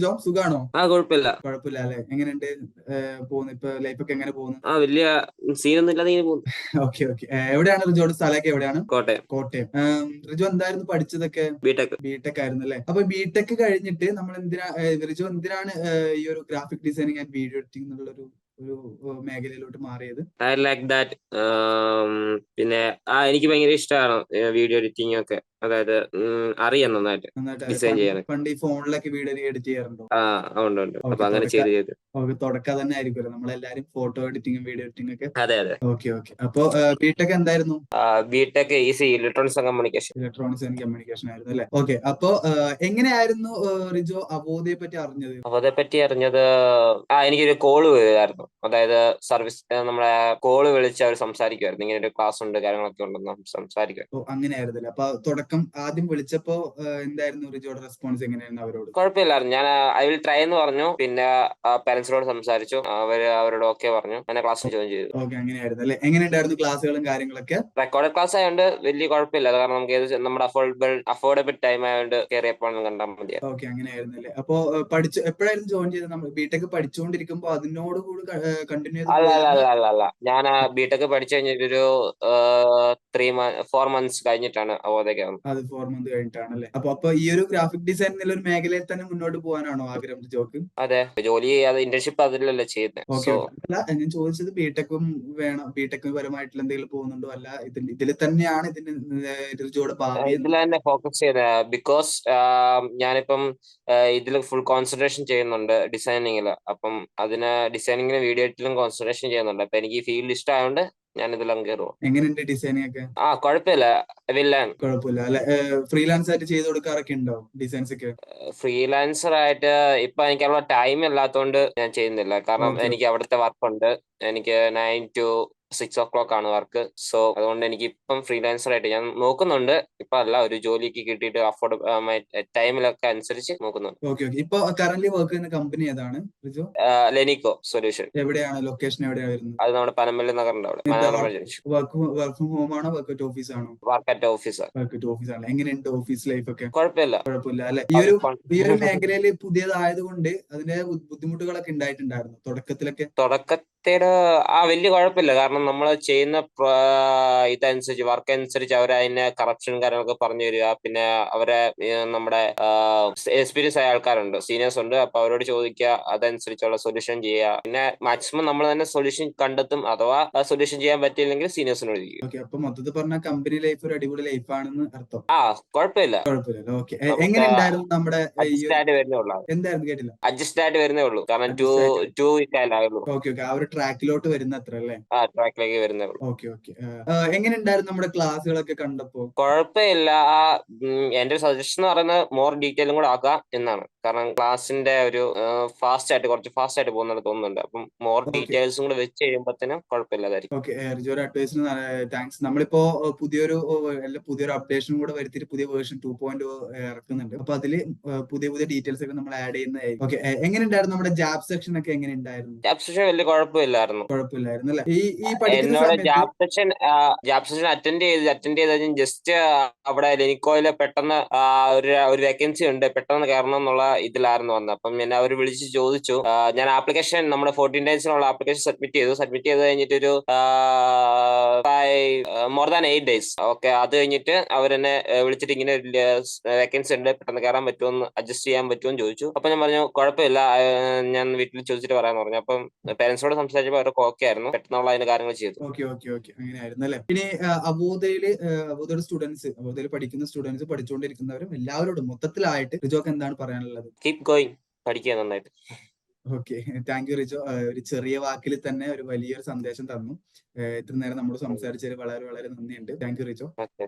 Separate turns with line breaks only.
റിജോ സുഖാണോ?
ആ കുഴപ്പമില്ല
കുഴപ്പമില്ല അല്ലെ? എങ്ങനെയുണ്ട്? പോകുന്നു. ഇപ്പൊ ലൈഫ് ഒക്കെ എങ്ങനെ പോകുന്നു?
ആ വലിയ സീനൊന്നും ഇല്ലാതെ ഇങ്ങനെ പോകുന്നു.
Okay okay. എവിടെയാണ് റിജോയുടെ സ്ഥലമൊക്കെ എവിടെയാണ്?
കോട്ടയം.
കോട്ടയം. റിജോ എന്തായിരുന്നു പഠിച്ചതൊക്കെ?
ബിടെക്
ബിടെക് ആയിരുന്നു അല്ലെ? അപ്പൊ ബിടെക് കഴിഞ്ഞിട്ട് നമ്മൾ എന്തിനാ റിജോ എന്തിനാണ് ഈ ഒരു graphic designing and video editing എന്നുള്ളൊരു ഒരു മേഖലയിലോട്ട് മാറിയത്?
ഐ ലൈക്ക് ദാറ്റ് പിന്നെ ആ എനിക്ക് ഭയങ്കര ഇഷ്ടമാണ് വീഡിയോ എഡിറ്റിംഗ് ഒക്കെ. അതായത് അറിയാം നന്നായിട്ട്.
ഡിസൈൻ
ചെയ്യാൻ
പണ്ട്. ഈ ഫോണിലൊക്കെ വീഡിയോ എഡിറ്റ് ചെയ്യാറുണ്ടോ?
ആ ഉണ്ട് ഉണ്ട് അപ്പൊ അങ്ങനെ ചെയ്ത് ചെയ്ത്.
തുടക്കം തന്നെ ആയിരിക്കുമല്ലോ. നമ്മളെല്ലാരും ഫോട്ടോ എഡിറ്റിംഗും വീഡിയോ എഡിറ്റിംഗ് ഒക്കെ.
അതെ അതെ.
Okay okay. അപ്പൊ ബിടെക് എന്തായിരുന്നു?
B Tech E C electronics and communication.
Electronics and communication ആയിരുന്നു അല്ലെ? ഓക്കെ. അപ്പൊ എങ്ങനെയായിരുന്നു റിജോ അവോധയെ പറ്റി അറിഞ്ഞത്?
അബോധയെ പറ്റി അറിഞ്ഞത് ആ എനിക്കൊരു കോൾ വരുമായിരുന്നു അതായത് സർവീസ് നമ്മളെ കോൾ വിളിച്ച് അവർ സംസാരിക്കുമായിരുന്നു ഇങ്ങനെ ഒരു ക്ലാസ് ഉണ്ട് കാര്യങ്ങളൊക്കെ ഉണ്ടെന്ന് സംസാരിക്കും
അങ്ങനെയായിരുന്നില്ല അപ്പൊ തുടക്കം ആദ്യം വിളിച്ചപ്പോ എന്തായിരുന്നു റിജോയുടെ റെസ്പോൺസ് എങ്ങനെയായിരുന്നു അവരോട്?
കുഴപ്പമില്ലായിരുന്നു. ഞാൻ ഐ വിൽ ട്രൈ എന്ന് പറഞ്ഞു. പിന്നെ പാരന്റ്സിനോട് സംസാരിച്ചു. അവർ അവരോട് ഓക്കെ പറഞ്ഞു. അങ്ങനെ ക്ലാസ് ജോയിൻ ചെയ്തു.
ഓക്കെ അങ്ങനെയായിരുന്നു അല്ലെ? എങ്ങനെയുണ്ടായിരുന്നു ക്ലാസ്സുകളും കാര്യങ്ങളൊക്കെ?
റെക്കോർഡ് ക്ലാസ് ആയതുകൊണ്ട് വലിയ കുഴപ്പമില്ല. കാരണം നമുക്ക് ഏത് നമ്മുടെ അഫോർഡബിൾ അഫോർഡബിൾ ടൈം ആയതുകൊണ്ട് കയറിയപ്പോൾ കണ്ടാൽ മതി
ഓക്കെ അങ്ങനെയായിരുന്നു അല്ലേ അപ്പൊ പഠിച്ചു പഠിച്ച് എപ്പോഴായിരുന്നു ജോയിൻ ചെയ്തത്? നമ്മൾ ബിടെക് പഠിച്ചുകൊണ്ടിരിക്കുമ്പോൾ അതിനോട് കൂടി കണ്ടിന്യൂ
അല്ല അല്ല
ചെയ്ത്
അല്ല അല്ല. അല്ല ഞാൻ ബിടെക് പഠിച്ചു കഴിഞ്ഞിട്ടൊരു ത്രീ ഫോർ മന്ത്സ് കഴിഞ്ഞിട്ടാണ് അവോധയ്ക്ക്
അത് ഫോർ മന്ത് കഴിഞ്ഞിട്ടാണല്ലേ? അപ്പൊ അപ്പൊ ഈ ഒരു ഗ്രാഫിക് ഡിസൈൻ എന്നുള്ള ഒരു മേഖലയിൽ തന്നെ മുന്നോട്ട് പോകാനാണോ ആഗ്രഹം ജോക്ക്?
അതെ. ജോലി അത് ഇന്റേൺഷിപ്പ് അതിലല്ലേ ചെയ്യുന്നത്
അല്ല ഞാൻ ചോദിച്ചത് ബിടെക്കും വേണം ബിടെക് പരമായിട്ടുള്ള എന്തെങ്കിലും പോകുന്നുണ്ടോ? അല്ല ഇതിൽ ഇതിൽ തന്നെയാണ് ഇതിന് ഋജുவோടെ ഭാവി
ഇതിൽ തന്നെ ഫോക്കസ് ചെയ്യുന്നത് ബിക്കോസ് ഞാനിപ്പം ഇതിൽ ഫുൾ കോൺസെൻട്രേഷൻ ചെയ്യുന്നുണ്ട് ഡിസൈനിങ്ങിൽ അപ്പം അതിന് ഡിസൈനിങ്ങിന് വീഡിയോ എഡിറ്റിലും കോൺസെൻട്രേഷൻ ചെയ്യുന്നുണ്ട്. അപ്പൊ എനിക്ക് ഈ ഫീൽഡ് ഇഷ്ടമായതുകൊണ്ട് ഞാൻ ഇതിലും
എങ്ങനെയുണ്ട് ഡിസൈനിങ് ഒക്കെ
ആ കുഴപ്പമില്ല വില്ലാൻ
കുഴപ്പമില്ല അല്ലെ? ഫ്രീലാൻസ് ആയിട്ട് ചെയ്ത് കൊടുക്കാറൊക്കെ ഉണ്ടോ ഡിസൈൻസ് ഒക്കെ
ഫ്രീലാൻസർ ആയിട്ട് ഇപ്പൊ എനിക്ക് അവിടെ ടൈം ഇല്ലാത്തതുകൊണ്ട് ഞാൻ ചെയ്യുന്നില്ല. കാരണം. എനിക്ക് അവിടുത്തെ വർക്കുണ്ട് എനിക്ക് nine to six o'clock ആണ് വർക്ക് സോ അതുകൊണ്ട് എനിക്ക് ഇപ്പം ഫ്രീലാൻസർ ആയിട്ട് ഞാൻ നോക്കുന്നുണ്ട്. ഇപ്പൊ അല്ല ഒരു ജോലിക്ക് കിട്ടിയിട്ട് അഫോർഡ് ടൈമിലൊക്കെ അനുസരിച്ച് നോക്കുന്നുണ്ട്.
ഓക്കെ ഓക്കെ ഇപ്പൊ കറന്റ് വർക്ക് ചെയ്യുന്ന കമ്പനി ഏതാണ്
ലെനിക്കോ സൊല്യൂഷൻ
എവിടെയാണ്? ലൊക്കേഷൻ എവിടെയാണ് വരുന്നത്?
അത് നമ്മുടെ പനമ്പള്ളി നഗറിന്റെ അവിടെ.
വർക്ക് വർക്ക് ഫ്രം ഹോം ആണോ വർക്ക് അറ്റ് ഓഫീസ് ആണോ?
Work at officer
work at office ആണ്. എങ്ങനെയുണ്ട് ഓഫീസ് ലൈഫ് ഒക്കെ?
കുഴപ്പമില്ല.
കുഴപ്പമില്ല അല്ലെ? ഈ ഒരു ഈ ഒരു മേഖലയിൽ പുതിയതായതുകൊണ്ട് അതിന്റെ ബുദ്ധിമുട്ടുകളൊക്കെ ഉണ്ടായിട്ടുണ്ടായിരുന്നു? തുടക്കത്തിലൊക്കെ?
തുടക്കത്തിൽ ആ വലിയ കുഴപ്പമില്ല. കാരണം നമ്മൾ ചെയ്യുന്ന ഇതനുസരിച്ച് വർക്ക് അനുസരിച്ച് അവർ അതിനെ കറപ്ഷൻ കാര്യങ്ങളൊക്കെ പറഞ്ഞു തരിക. പിന്നെ അവരെ നമ്മുടെ എക്സ്പീരിയൻസ് ആയ ആൾക്കാരുണ്ട്. സീനിയേഴ്സ് ഉണ്ട്. അപ്പൊ അവരോട് ചോദിക്കുക. അതനുസരിച്ചുള്ള സൊല്യൂഷൻ ചെയ്യുക. പിന്നെ മാക്സിമം നമ്മൾ തന്നെ സൊല്യൂഷൻ കണ്ടെത്തും. അഥവാ സൊല്യൂഷൻ ചെയ്യാൻ പറ്റിയില്ലെങ്കിൽ സീനിയേഴ്സിനോട്
ചെയ്യും അപ്പൊ മൊത്തത്തിൽ പറഞ്ഞ കമ്പനി ലൈഫ് ഒരു അടിപൊളി ലൈഫ് ആണെന്ന് അർത്ഥം.
ആ കുഴപ്പമില്ല.
എങ്ങനെ ഉണ്ടായിരുന്നു നമ്മുടെ
അഡ്ജസ്റ്റ് ആയിട്ട് വരുന്നേ ഉള്ളൂ.
എന്തായിരുന്നു കേട്ടില്ല?
അഡ്ജസ്റ്റ് ആയിട്ട് വരുന്നേ ഉള്ളൂ. കാരണം ടു. ടു വീക്ക് ആയുള്ളൂ.
ഓക്കെ ഓക്കെ ആ ഒരു ട്രാക്കിലോട്ട് വരുന്ന അത്ര അല്ലേ?
ആ ട്രാക്കിലേക്ക് വരുന്നേ ഉള്ളൂ.
Okay okay. എങ്ങനെ ഉണ്ടായിരുന്നു നമ്മുടെ ക്ലാസ്സുകളൊക്കെ കണ്ടപ്പോ
കുഴപ്പമില്ല. ആ ഉം, എന്റെ സജഷൻ എന്ന് പറയുന്നത് മോർ ഡീറ്റെയിലും കൂടെ ആക്കാം എന്നാണ്. കാരണം ക്ലാസിന്റെ ഒരു ഫാസ്റ്റ് ആയിട്ട് കുറച്ച് ഫാസ്റ്റ് ആയിട്ട് പോകുന്നത് തോന്നുന്നുണ്ട്. അപ്പം മോർ ഡീറ്റെയിൽസും കൂടെ വെച്ച് കഴിയുമ്പോഴത്തേനും കുഴപ്പമില്ലാതായിരിക്കും.
ഓക്കെ റിജോയുടെ അഡ്വൈസിന് താങ്ക്സ് നമ്മളിപ്പോ പുതിയൊരു പുതിയൊരു അപ്ഡേഷനും കൂടെ വരുത്തിയിട്ട് പുതിയ വേർഷൻ ടു പോയിന്റ് ഇറക്കുന്നുണ്ട്. അപ്പൊ അതിൽ പുതിയ പുതിയ ഡീറ്റെയിൽസ് ഒക്കെ നമ്മൾ ആഡ് ചെയ്യുന്നതായിരിക്കും. ഓക്കെ എങ്ങനെ ഉണ്ടായിരുന്നു നമ്മുടെ ജാബ് സെക്ഷൻ ഒക്കെ എങ്ങനെ ഉണ്ടായിരുന്നു
ജാബ് വലിയ കുഴപ്പമില്ലായിരുന്നു.
കുഴപ്പമില്ലായിരുന്നു അല്ലെ? ഈ ഈ
എന്നോട് job section job section attend ചെയ്ത് അറ്റൻഡ് ചെയ്ത് ജസ്റ്റ് അവിടെ ലെനിക്കോയിൽ പെട്ടെന്ന് ഒരു ഒരു വേക്കൻസി ഉണ്ട്. പെട്ടെന്ന് കയറണം എന്നുള്ള ഇതിലായിരുന്നു വന്നത്. അപ്പം എന്നെ അവർ വിളിച്ച് ചോദിച്ചു. ഞാൻ ആപ്ലിക്കേഷൻ നമ്മുടെ ഫോർട്ടീൻ ഡേയ്സിനുള്ള ആപ്ലിക്കേഷൻ സബ്മിറ്റ് ചെയ്തു. സബ്മിറ്റ് ചെയ്ത് കഴിഞ്ഞിട്ട് ഒരു more than eight days okay അത് കഴിഞ്ഞിട്ട് അവരെന്നെ വിളിച്ചിട്ട് ഇങ്ങനെ ഒരു വേക്കൻസി ഉണ്ട്. പെട്ടെന്ന് കയറാൻ പറ്റുമെന്ന് അഡ്ജസ്റ്റ് ചെയ്യാൻ പറ്റുമെന്ന് ചോദിച്ചു. അപ്പൊ ഞാൻ പറഞ്ഞു കുഴപ്പമില്ല. ഞാൻ വീട്ടിൽ ചോദിച്ചിട്ട് പറയാന്ന് പറഞ്ഞു. അപ്പം പേരൻസിനോട് സംസാരിച്ചപ്പോൾ അവരൊക്കെ ഓക്കെ ആയിരുന്നു. പെട്ടെന്നുള്ള അതിന്റെ കാര്യങ്ങൾ ചെയ്തു.
അങ്ങനെയായിരുന്നു അല്ലെ? ഇനി അബോധയിൽ അബോധയുടെ സ്റ്റുഡൻസ് അബോധയിൽ പഠിക്കുന്ന സ്റ്റുഡൻസ് പഠിച്ചുകൊണ്ടിരിക്കുന്നവരും എല്ലാവരോടും മൊത്തത്തിലായിട്ട് റിജോക്ക് എന്താണ് പറയാനുള്ളത്?
കീപ് ഗോയിങ് പഠിക്കുക നന്നായിട്ട്.
Okay thank you Rijo. ഏഹ് ഒരു ചെറിയ വാക്കിൽ തന്നെ ഒരു വലിയൊരു സന്ദേശം തന്നു. ഇത്ര നേരം നമ്മൾ. സംസാരിച്ചതിൽ വളരെ വളരെ നന്ദിയുണ്ട്. Thank you Rijo.
ഓക്കെ